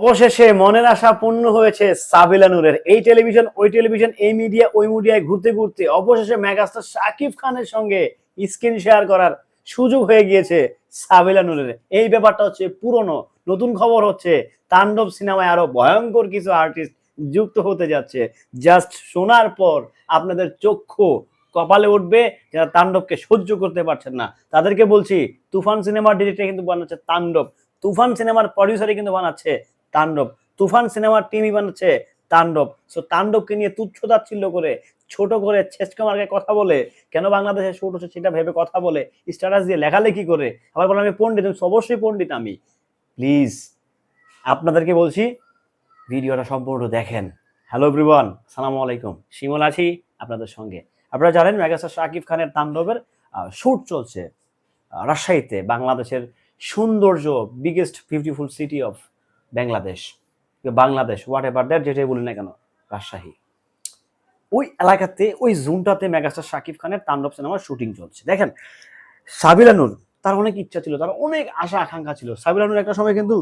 অবশেষে মনের আশা পূর্ণ হয়েছে সাবিলা নূরের। এই টেলিভিশন, ওই টেলিভিশন, এই মিডিয়া, ওই মিডিয়ায় ঘুরতে ঘুরতে অবশেষে মেগাস্টার শাকিব খানের সঙ্গে স্ক্রিন শেয়ার করার সুযোগ হয়ে গিয়েছে সাবিলা নূরের। এই ব্যাপারটা হচ্ছে পুরনো, নতুন খবর হচ্ছে তাণ্ডব সিনেমায় আরও ভয়ঙ্কর কিছু আর্টিস্ট যুক্ত হতে যাচ্ছে। জাস্ট শোনার পর আপনাদের চক্ষু কপালে উঠবে যারা তাণ্ডবকে সহ্য করতে পারছেন না। তাদেরকে বলছি, তুফান সিনেমার ডিরেক্টর কিন্তু বানাচ্ছে তাণ্ডব। তুফান সিনেমার প্রডিউসারই কিন্তু বানাচ্ছে তাণ্ডব। তুফান সিনেমার টিমই বানাচ্ছে তাণ্ডব। সো তাণ্ডবকে নিয়ে তুচ্ছ তাচ্ছিল্য করে, ছোট করে ছেচকা মার্কে কথা বলে, কেন বাংলাদেশে শুট হচ্ছে সেটা ভেবে কথা বলে স্ট্যাটাস দিয়ে লেখালেখি করে। আবার বলে, আমি পণ্ডিত অবশ্যই পণ্ডিত আমি। প্লিজ আপনাদেরকে বলছি, ভিডিওটা সম্পূর্ণ দেখেন। হ্যালো এভরিওয়ান সালামু আলাইকুম। শিমল আছি আপনাদের সঙ্গে। আপনারা জানেন, মেগাস্টার শাকিব খানের তাণ্ডবের শুট চলছে রাজশাহীতে, বাংলাদেশের সৌন্দর্য biggest beautiful city of Bangladesh Bangladesh whatever that যেটাই বলি না কেন, রাজশাহী। ওই এলাকাতে, ওই জোনটাতে মেগাস্টার শাকিব খানের তাণ্ডব সিনেমার শুটিং চলছে। দেখেন, সাবিলা নূর তার অনেক ইচ্ছা ছিল, তার অনেক আশা, আকাঙ্ক্ষা ছিল। সাবিলা নূর একটা সময় কিন্তু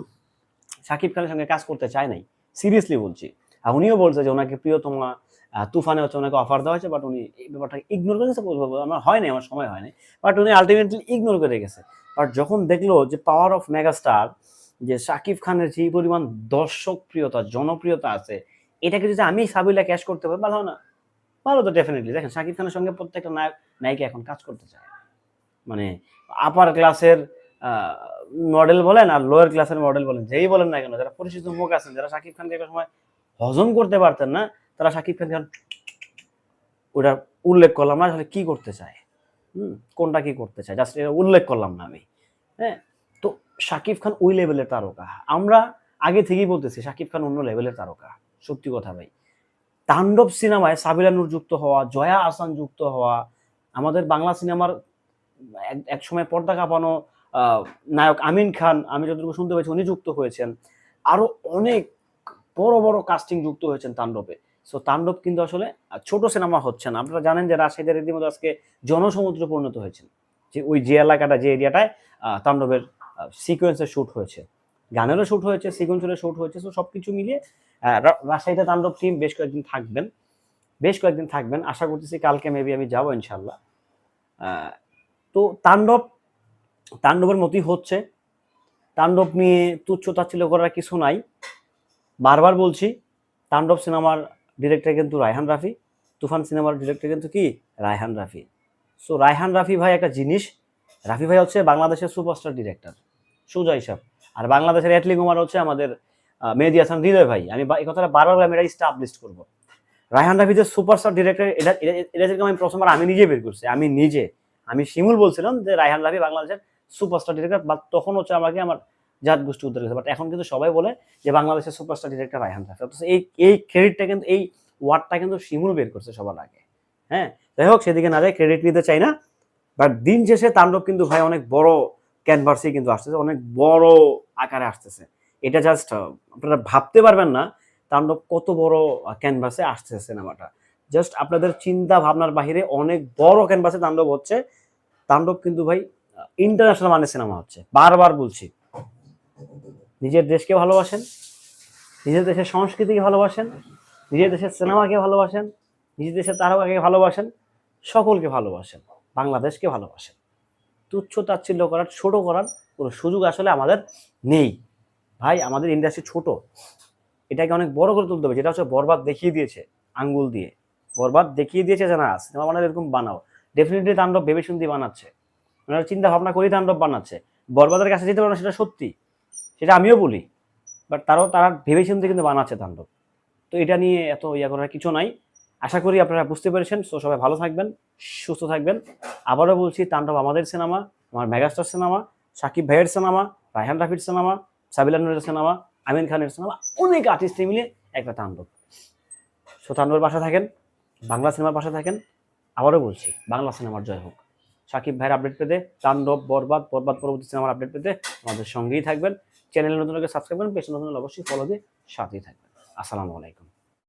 শাকিব খানের সঙ্গে কাজ করতে চায় নাই। সিরিয়াসলি বলছি। আর উনিও বলছে যে ওনাকে প্রিয়তমা তুফানে হচ্ছে ওনাকে অফার দেওয়া হয়েছে বাট উনি এই ব্যাপারটাকে ইগনোর করেছে। আমার হয় নাই, আমার সময় হয় নাই। বাট উনি আলটিমেটলি ইগনোর করে গেছে। বাট যখন দেখল যে পাওয়ার অফ মেগাস্টার যে শাকিব খানের যে পরিমাণ দর্শক প্রিয়তা জনপ্রিয়তা আছে, এটাকে যদি আমি সাবিলা ক্যাশ করতে পারি, ভালো না। ভালো তো ডেফিনেটলি দেখেন শাকিব খানের সঙ্গে প্রত্যেকটা নায়ক, নায়িকা এখন কাজ করতে চায়। মানে আপার ক্লাসের মডেল বলেন আর লোয়ার ক্লাসের মডেল বলেন, যেই বলেন না কেন, যারা পরিচিত মুখ আছেন, যারা শাকিব খানকে একটা সময় হজম করতে পারতেন না, তারা শাকিব খান এখন ওটা উল্লেখ করলাম না, আসলে কি করতে চায়? হুম, কোনটা কি করতে চায়? জাস্ট এটা উল্লেখ করলাম না আমি। হ্যাঁ? শাকিব খান ওই লেভেলের তারকা। আমরা আগে থেকেই বলতেছি, শাকিব খান অন্য লেভেলের তারকা। সত্যি কথা ভাই। তাণ্ডব সিনেমায় সাবিলা নূর যুক্ত হওয়া, জয়া আসান যুক্ত হওয়া, আমাদের বাংলা সিনেমার এক- সময় পর্দা কাঁপানো নায়ক আমিন খান, আমি যতটুকু শুনতে পেয়েছি উনি যুক্ত হয়েছেন। আরও অনেক বড় বড় কাস্টিং যুক্ত হয়েছেন তাণ্ডবে। সো তাণ্ডব কিন্তু আসলে ছোট সিনেমা হচ্ছে না। আপনারা জানেন যে রাজশাহীদের রীতিমতো আজকে জনসমুদ্রে পরিণত হয়েছেন। যে ওই যে এলাকাটা, যে এরিয়াটায় তাণ্ডবের সিকোয়েন্সের শ্যুট হয়েছে। গানেরও শ্যুট হয়েছে সিকোয়েন্সেরও শ্যুট হয়েছে সো সব কিছু মিলিয়ে রাজশাহীতে তাণ্ডব টিম বেশ কয়েকদিন থাকবেন, বেশ কয়েকদিন থাকবেন। আশা করতেছি কালকে মেবি আমি যাব ইনশাল্লাহ তো তাণ্ডব, তাণ্ডবের মতোই হচ্ছে। তাণ্ডব নিয়ে তুচ্ছ তাচ্ছিল্য করার কিছু নাই। বারবার বলছি, তাণ্ডব সিনেমার ডিরেক্টর কিন্তু রায়হান রাফি, তুফান সিনেমার ডিরেক্টর কিন্তু কি? রায়হান রাফি। সো রায়হান রাফি ভাই একটা জিনিস, রাফি ভাই হচ্ছে বাংলাদেশের সুপারস্টার ডিরেক্টর সুজা হিসাব। আর বাংলাদেশের অ্যাটলি কুমার হচ্ছে আমাদের মেহেদি হাসান হৃদয় ভাই। আমি এই কথাটা বারবার আমি এটা স্টাবলিশ করব। রায়হান রাফি যে সুপারস্টার ডিরেক্টর, এটা এটা- আমি প্রথমবার, আমি নিজে বের করছি, আমি নিজে। আমি শিমুল বলছিলাম যে রায়হান রাফি বাংলাদেশের সুপারস্টার ডিরেক্টর বা তখন হচ্ছে আমাকে আমার জাত গোষ্ঠী উদ্ধার করেছে। বাট এখন কিন্তু সবাই বলে যে বাংলাদেশের সুপারস্টার ডিরেক্টর রায়হান রাফি। অথচ এই এই ক্রেডিটটা কিন্তু, এই ওয়ার্ডটা কিন্তু শিমুল বের করছে সবার আগে। হ্যাঁ? যাই হোক, সেদিকে না যায় ক্রেডিট নিতে চাই না। বাট দিন শেষে তাণ্ডব কিন্তু ভাই অনেক বড় ক্যানভাসে কিন্তু আসতেছে, অনেক বড় আকারে আসতেছে। এটা জাস্ট আপনারা ভাবতে পারবেন না তাণ্ডব কত বড় ক্যানভাসে আসতেছে সিনেমাটা। জাস্ট আপনাদের চিন্তা ভাবনার বাহিরে অনেক বড় ক্যানভাসে তাণ্ডব হচ্ছে। তাণ্ডব কিন্তু ভাই ইন্টারন্যাশনাল মানের সিনেমা হচ্ছে। বারবার বলছি। নিজের দেশকে ভালোবাসেন, নিজের দেশের সংস্কৃতিকে ভালোবাসেন, নিজের দেশের সিনেমাকে ভালোবাসেন, নিজের দেশের তারকাকে ভালোবাসেন, সকলকে ভালোবাসেন, বাংলাদেশকে ভালোবাসেন। তুচ্ছ তাচ্ছিল্য করার, ছোট করার কোনো সুযোগ আসলে আমাদের নেই। ভাই, আমাদের ইন্ডাস্ট্রি ছোট। এটাকে অনেক বড় করে তুলতে হবে। যেটা হচ্ছে বরবাদ দেখিয়ে দিয়েছে আঙ্গুল দিয়ে। বরবাদ দেখিয়ে দিয়েছে যে, না, সিনেমা বানালে এরকম বানাও। ডেফিনেটলি তাণ্ডব ভেবে শুনতে বানাচ্ছে। ওনারা চিন্তা ভাবনা করেই তাণ্ডব বানাচ্ছে। বরবাদের কাছে যেতে পারে না, সেটা সত্যি। সেটা আমিও বলি। বাট তারাও, তারা ভেবে চিন্তে কিন্তু বানাচ্ছে তাণ্ডব। তো এটা নিয়ে এত ইয়া করার কিছু নাই। আশা করি আপনারা বুঝতে পেরেছেন। তো সবাই ভালো থাকবেন, সুস্থ থাকবেন। আবারও বলছি, তাণ্ডব আমাদের সিনেমা আমার মেগাস্টার সিনেমা সাকিব ভাইয়ের সিনেমা রায়হান রাফির সিনেমা সাবিলা নুরের সিনেমা আমিন খানের সিনেমা অনেক আর্টিস্ট মিলে একটা তাণ্ডব। সো তাণ্ডবের পাশে থাকেন, বাংলা সিনেমার পাশে থাকেন, আবারও বলছি, বাংলা সিনেমার জয় হোক। সাকিব ভাইয়ের আপডেট পেতে, তাণ্ডব, বরবাদ বরবাদ পরবর্তী সিনেমার আপডেট পেতে আমাদের সঙ্গেই থাকবেন। চ্যানেল নতুন সাবস্ক্রাইব করুন, পেছনে নতুন অবশ্যই ফলো দিয়ে সাথেই থাকবেন। আসসালামু আলাইকুম।